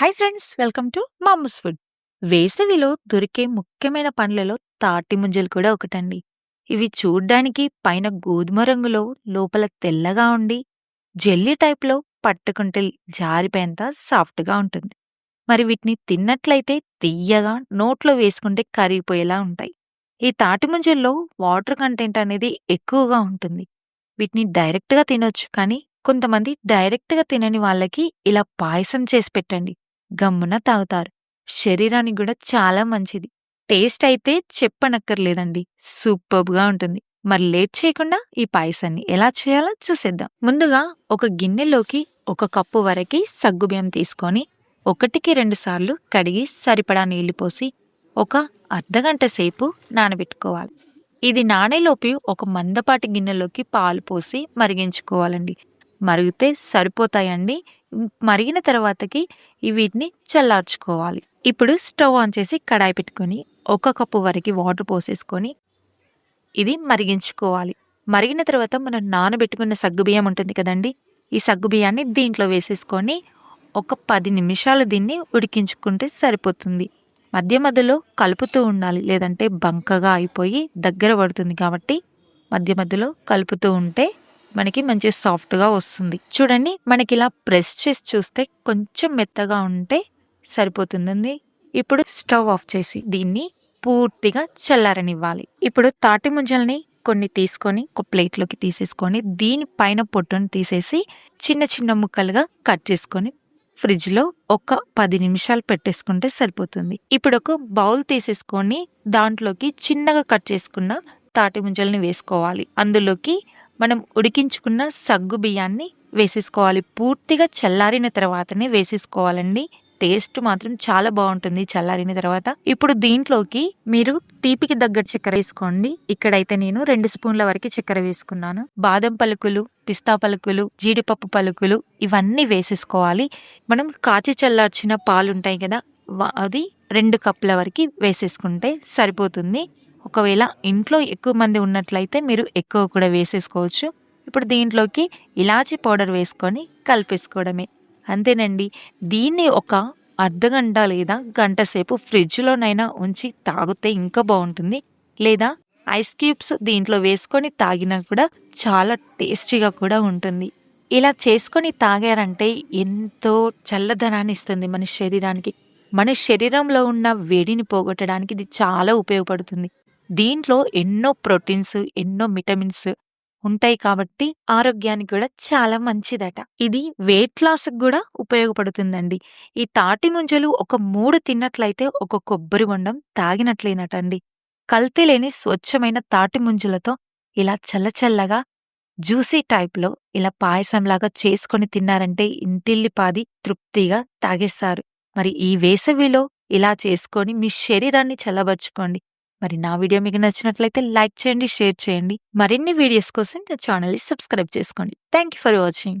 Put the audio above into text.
Hi friends welcome to Mamu's food. వేసవిలో దొరికే ముఖ్యమైన పండ్లలో తాటి ముంజలు కూడా ఒకటండి. ఇవి చూడ్డానికి పైన గోధుమ రంగులో లోపల తెల్లగా ఉండి జెల్లీ టైప్లో పట్టుకుంటే జారిపోయేంత సాఫ్ట్గా ఉంటుంది. మరి వీటిని తిన్నట్లయితే తియ్యగా నోట్లో వేసుకుంటే కరిగిపోయేలా ఉంటాయి. ఈ తాటి ముంజల్లో వాటర్ కంటెంట్ అనేది ఎక్కువగా ఉంటుంది. వీటిని డైరెక్ట్గా తినొచ్చు కానీ కొంతమంది డైరెక్ట్గా తినని వాళ్ళకి ఇలా పాయసం చేసి పెట్టండి. గమ్మున తాగుతారు. శరీరానికి కూడా చాలా మంచిది. టేస్ట్ అయితే చెప్పనక్కర్లేదండి. సూపర్గా ఉంటుంది. మరి లేట్ చేయకుండా ఈ పాయసాన్ని ఎలా చేయాలో చూసేద్దాం. ముందుగా ఒక గిన్నెలోకి ఒక కప్పు వరకు సగ్గుబియ్యం తీసుకొని ఒకటికి రెండు సార్లు కడిగి సరిపడా నీళ్ళు పోసి ఒక అర్ధగంట సేపు నానబెట్టుకోవాలి. ఇది నానేలోపి ఒక మందపాటి గిన్నెలోకి పాలు పోసి మరిగించుకోవాలండి. మరిగితే సరిపోతాయండి. మరిగిన తర్వాతకి వీటిని చల్లార్చుకోవాలి. ఇప్పుడు స్టవ్ ఆన్ చేసి కడాయి పెట్టుకొని ఒక కప్పు వరకు వాటర్ పోసేసుకొని ఇది మరిగించుకోవాలి. మరిగిన తర్వాత మనం నానబెట్టుకున్న సగ్గుబియ్యం ఉంటుంది కదండి ఈ సగ్గుబియ్యాన్ని దీంట్లో వేసేసుకొని ఒక పది నిమిషాలు దీన్ని ఉడికించుకుంటే సరిపోతుంది. మధ్య మధ్యలో కలుపుతూ ఉండాలి లేదంటే బంకగా అయిపోయి దగ్గర పడుతుంది కాబట్టి మధ్య మధ్యలో కలుపుతూ ఉంటే మనకి మంచి సాఫ్ట్గా వస్తుంది. చూడండి మనకి ఇలా ప్రెస్ చేసి చూస్తే కొంచెం మెత్తగా ఉంటే సరిపోతుందండి. ఇప్పుడు స్టవ్ ఆఫ్ చేసి దీన్ని పూర్తిగా చల్లారనివ్వాలి. ఇప్పుడు తాటి ముంజల్ని కొన్ని తీసుకొని ఒక ప్లేట్లోకి తీసేసుకొని దీని పైన పొట్టును తీసేసి చిన్న చిన్న ముక్కలుగా కట్ చేసుకొని ఫ్రిడ్జ్లో ఒక పది నిమిషాలు పెట్టేసుకుంటే సరిపోతుంది. ఇప్పుడు ఒక బౌల్ తీసేసుకొని దాంట్లోకి చిన్నగా కట్ చేసుకున్న తాటి ముంజల్ని వేసుకోవాలి. అందులోకి మనం ఉడికించుకున్న సగ్గు బియ్యాన్ని వేసేసుకోవాలి. పూర్తిగా చల్లారిన తర్వాతనే వేసేసుకోవాలండి. టేస్ట్ మాత్రం చాలా బాగుంటుంది చల్లారిన తర్వాత. ఇప్పుడు దీంట్లోకి మీరు తీపికి దగ్గర చక్కెర వేసుకోండి. ఇక్కడైతే నేను రెండు స్పూన్ల వరకు చక్కెర వేసుకున్నాను. బాదం పలుకులు పిస్తా పలుకులు జీడిపప్పు పలుకులు ఇవన్నీ వేసేసుకోవాలి. మనం కాచి చల్లార్చిన పాలు ఉంటాయి కదా అది రెండు కప్పుల వరకు వేసేసుకుంటే సరిపోతుంది. ఒకవేళ ఇంట్లో ఎక్కువ మంది ఉన్నట్లయితే మీరు ఎక్కువ కూడా వేసేసుకోవచ్చు. ఇప్పుడు దీంట్లోకి ఇలాచీ పౌడర్ వేసుకొని కలిపేసుకోవడమే. అంతేనండి. దీన్ని ఒక అర్ధగంట లేదా గంట సేపు ఫ్రిడ్జ్లోనైనా ఉంచి తాగితే ఇంకా బాగుంటుంది. లేదా ఐస్ క్యూబ్స్ దీంట్లో వేసుకొని తాగినా కూడా చాలా టేస్టీగా కూడా ఉంటుంది. ఇలా చేసుకొని తాగారంటే ఎంతో చల్లదనాన్ని ఇస్తుంది మన శరీరానికి. మన శరీరంలో ఉన్న వేడిని పోగొట్టడానికి ఇది చాలా ఉపయోగపడుతుంది. దీంట్లో ఎన్నో ప్రోటీన్స్ ఎన్నో విటమిన్స్ ఉంటాయి కాబట్టి ఆరోగ్యానికి కూడా చాలా మంచిదట. ఇది వెయిట్ లాస్కి కూడా ఉపయోగపడుతుందండి. ఈ తాటి ముంజలు ఒక మూడు తిన్నట్లయితే ఒక కొబ్బరి బొండం తాగినట్లేనటండి. కల్తీ లేని స్వచ్ఛమైన తాటి ముంజలతో ఇలా చల్లచల్లగా జ్యూసీ టైప్లో ఇలా పాయసంలాగా చేసుకొని తిన్నారంటే ఇంటిల్లిపాది తృప్తిగా తాగేస్తారు. మరి ఈ వేసవిలో ఇలా చేసుకొని మీ శరీరాన్ని చల్లబరుచుకోండి. మరి నా వీడియో మీకు నచ్చినట్లయితే లైక్ చేయండి షేర్ చేయండి. మరిన్ని వీడియోస్ కోసం నా ఛానల్ని సబ్స్క్రైబ్ చేసుకోండి. Thank you for watching.